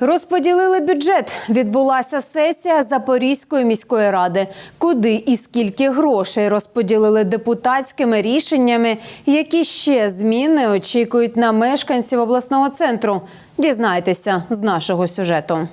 Розподілили бюджет. Відбулася сесія Запорізької міської ради. Куди і скільки грошей розподілили депутатськими рішеннями, які ще зміни очікують на мешканців обласного центру. Дізнайтеся з нашого сюжету.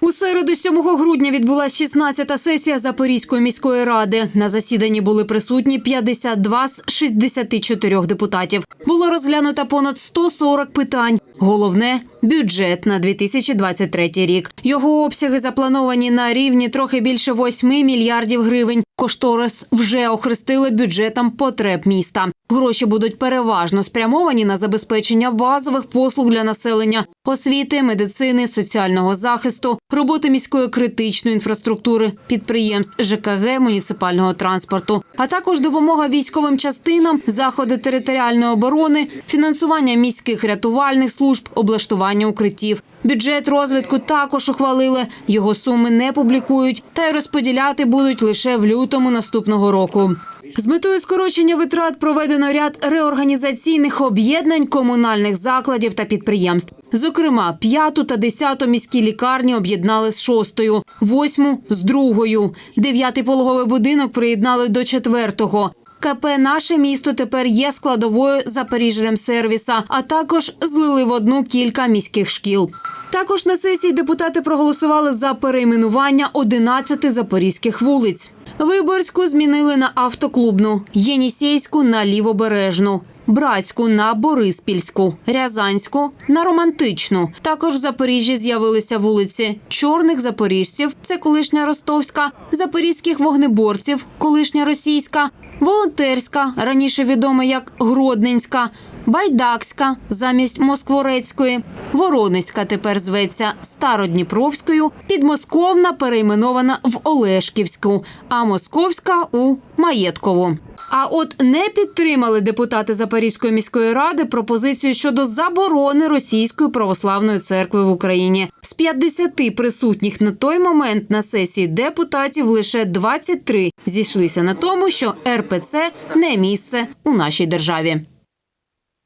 У середу 7 грудня відбулася 16-та сесія Запорізької міської ради. На засіданні були присутні 52 з 64 депутатів. Було розглянуто понад 140 питань. Головне бюджет на 2023 рік. Його обсяги заплановані на рівні трохи більше 8 мільярдів гривень. Кошторис вже охрестили бюджетом потреб міста. Гроші будуть переважно спрямовані на забезпечення базових послуг для населення, освіти, медицини, соціального захисту, роботи міської критичної інфраструктури, підприємств ЖКГ, муніципального транспорту, а також допомога військовим частинам, заходи територіальної оборони, фінансування міських рятувальних служб, облаштування укриттів. Бюджет розвитку також ухвалили. Його суми не публікують та й розподіляти будуть лише в лютому наступного року. З метою скорочення витрат проведено ряд реорганізаційних об'єднань комунальних закладів та підприємств. Зокрема, п'яту та десяту міські лікарні об'єднали з шостою, восьму з другою. Дев'ятий пологовий будинок приєднали до четвертого. КП Наше місто тепер є складовою Запоріжремсервіса, а також злили в одну кілька міських шкіл. Також на сесії депутати проголосували за перейменування 11 запорізьких вулиць. Виборську змінили на автоклубну, Єнісейську на лівобережну. Братську на Бориспільську, Рязанську на романтичну. Також в Запоріжжі з'явилися вулиці Чорних запоріжців, це колишня Ростовська, запорізьких вогнеборців, колишня російська, волонтерська, раніше відома як Гродненська, Байдакська замість Москворецької, Воронезька тепер зветься Стародніпровською, Підмосковна перейменована в Олешківську, а Московська у Маєткову. А от не підтримали депутати Запорізької міської ради пропозицію щодо заборони російської православної церкви в Україні. З 50 присутніх на той момент на сесії депутатів лише 23 зійшлися на тому, що РПЦ не місце у нашій державі.